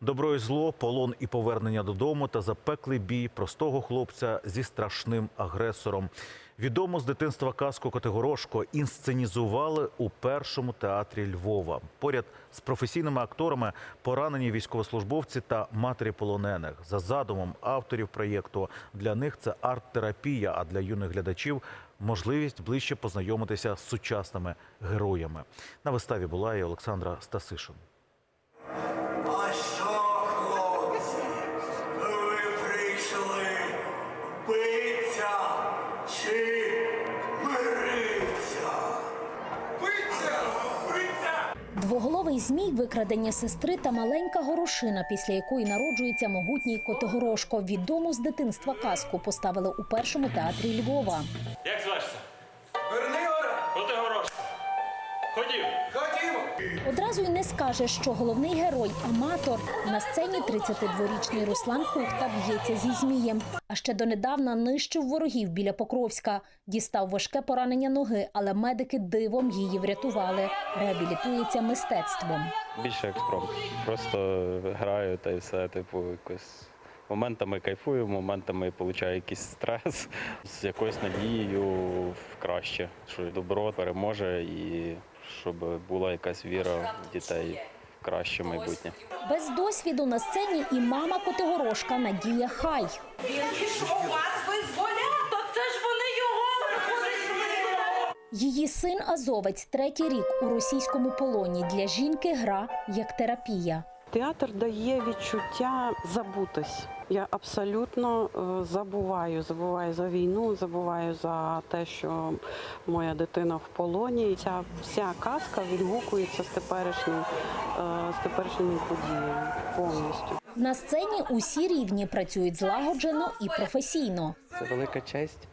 Добро і зло, полон і повернення додому та запеклий бій простого хлопця зі страшним агресором. Відому з дитинства казку Котигорошко інсценізували у першому театрі Львова. Поряд з професійними акторами поранені військовослужбовці та матері полонених. За задумом авторів проєкту для них це арт-терапія, а для юних глядачів можливість ближче познайомитися з сучасними героями. На виставі була і Олександра Стасишин. Змій, викрадення сестри та маленька горошина, після якої народжується могутній Котигорошко. Відому з дитинства казку поставили у першому театрі Львова. Ходів. Ходімо! Одразу й не скаже, що головний герой аматор на сцені 32-річний Руслан Кухта б'ється зі змієм. А ще донедавна нищив ворогів біля Покровська. Дістав важке поранення ноги, але медики дивом її врятували. Реабілітується мистецтвом. Більше експромт. Просто граю та й все, типу, якось. Моментами кайфую, моментами получаю якийсь стрес з якоюсь надією в краще, що добро переможе і щоб була якась віра в дітей в краще майбутнє. Без досвіду на сцені і мама Котигорошка Надія Хай. Він пішов вас визволяти, це ж вони його. Її син Азовець третій рік у російському полоні. Для жінки гра як терапія. Театр дає відчуття забутись. Я абсолютно е, забуваю, забуваю за війну, забуваю за те, що моя дитина в полоні. І Ця вся казка відгукується з теперішнім, е, з теперішніми подіями повністю. На сцені усі рівні працюють злагоджено і професійно. Це велика честь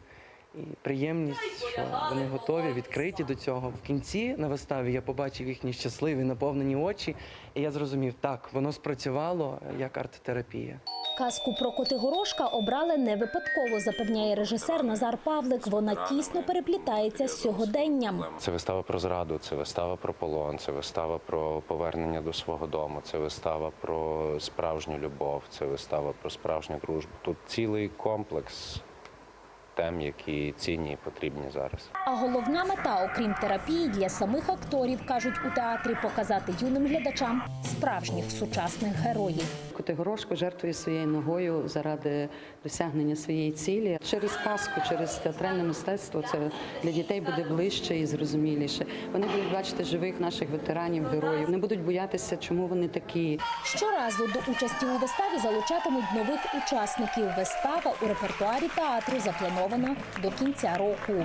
і приємність, що вони готові, відкриті до цього. В кінці на виставі я побачив їхні щасливі, наповнені очі, і я зрозумів, так, воно спрацювало як арт-терапія. Казку про Котигорошка обрали не випадково, запевняє режисер Назар Павлик. Вона тісно переплітається з сьогоденням. Це вистава про зраду, це вистава про полон, це вистава про повернення до свого дому, це вистава про справжню любов, це вистава про справжню дружбу. Тут цілий комплекс тем, які цінні і потрібні зараз. А головна мета, окрім терапії, для самих акторів кажуть у театрі показати юним глядачам справжніх сучасних героїв. Котигорошко жертвує своєю ногою заради досягнення своєї цілі. Через казку, через театральне мистецтво це для дітей буде ближче і зрозуміліше. Вони будуть бачити живих наших ветеранів, героїв. Не будуть боятися, чому вони такі. Щоразу до участі у виставі залучатимуть нових учасників. Вистава у репертуарі театру запланована до кінця року.